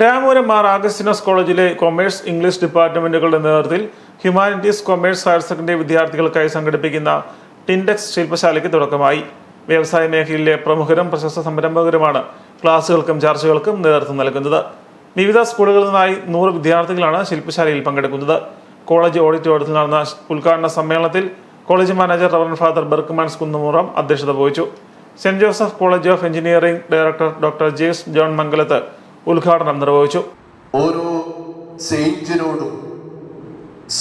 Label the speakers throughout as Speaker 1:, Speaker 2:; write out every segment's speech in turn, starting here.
Speaker 1: രാമപുരം മാർ ആഗസ്റ്റിനോസ് കോളേജിലെ commerce English ഡിപ്പാർട്ട്മെന്റുകളുടെ നേതൃത്വത്തിൽ humanities commerce higher secondary വിദ്യാർത്ഥികൾക്കായി സംഘടിപ്പിക്കുന്ന ടിൻഡെക്സ് ശില്പശാലയ്ക്ക് തുടക്കമായി. വ്യവസായ മേഖലയിലെ പ്രമുഖരും പ്രശസ്ത സംരംഭകരുമാണ് ക്ലാസുകൾക്കും ചർച്ചകൾക്കും നേതൃത്വം നൽകുന്നത്. വിവിധ സ്കൂളുകളിൽ നിന്നായി നൂറ് വിദ്യാർത്ഥികളാണ് ശില്പശാലയിൽ പങ്കെടുക്കുന്നത്. കോളേജ് ഓഡിറ്റോറിയത്തിൽ നടന്ന ഉദ്ഘാടന സമ്മേളനത്തിൽ college manager reverend father Berchmans Kunnumuram അധ്യക്ഷത വഹിച്ചു. Saint Joseph college of engineering director doctor Jaise John Mangalath ഉദ്ഘാടനം നിർവഹിച്ചു.
Speaker 2: ഓരോ സെയിന്റിനോടും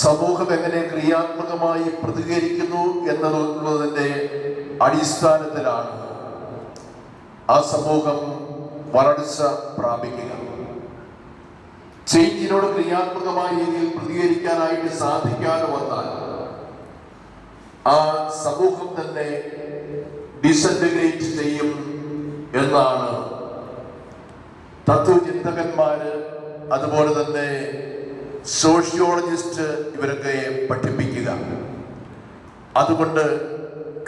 Speaker 2: സമൂഹം എങ്ങനെ ക്രിയാത്മകമായി പ്രതികരിക്കുന്നു എന്നുള്ളതിന്റെ അടിസ്ഥാനത്തിലാണ് ആ സമൂഹം വളർച്ച പ്രാപിക്കുക. ചേഞ്ചിനോട് ക്രിയാത്മകമായ രീതിയിൽ പ്രതികരിക്കാനായിട്ട് സാധിക്കാതെ വന്നാൽ ആ സമൂഹം തന്നെ ഡിസന്റിഗ്രേറ്റ് ചെയ്യും എന്നാണ് തത്വചിന്തകന്മാര് അതുപോലെ തന്നെ സോഷ്യോളജിസ്റ്റ് ഇവരൊക്കെ പഠിപ്പിക്കുക. അതുകൊണ്ട്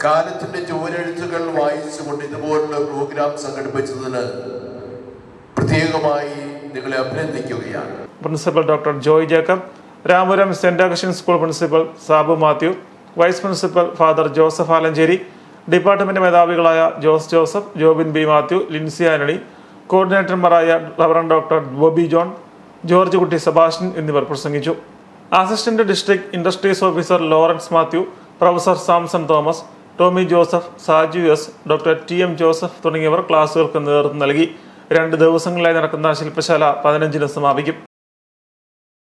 Speaker 2: കാലത്തിന്റെ ചുവരെഴുത്തുകൾ വായിച്ചുകൊണ്ട് ഇതുപോലുള്ള പ്രോഗ്രാം സംഘടിപ്പിച്ചതിന് പ്രത്യേകമായി നിങ്ങളെ അഭിനന്ദിക്കുകയാണ്.
Speaker 1: Principal doctor Joy Jacob Ramapuram saint Augustine school principal Sabu Mathew vice principal father Joseph Alanchery department മേധാവികളായ Jose Joseph Jobin B Mathew Lincy Antony കോർഡിനേറ്റർമാരായ reverend doctor Bobby John George Kutty Sebastian എന്നിവർ പ്രസംഗിച്ചു. Assistant district industries officer Lawrence Mathew professor Samson Thomas Tommy Joseph Saju S doctor T M Joseph തുടങ്ങിയവർ ക്ലാസുകൾക്ക് നേതൃത്വം നൽകി. രണ്ട് ദിവസങ്ങളിലായി നടക്കുന്ന ശില്പശാല പതിനഞ്ചിന് സമാപിക്കും.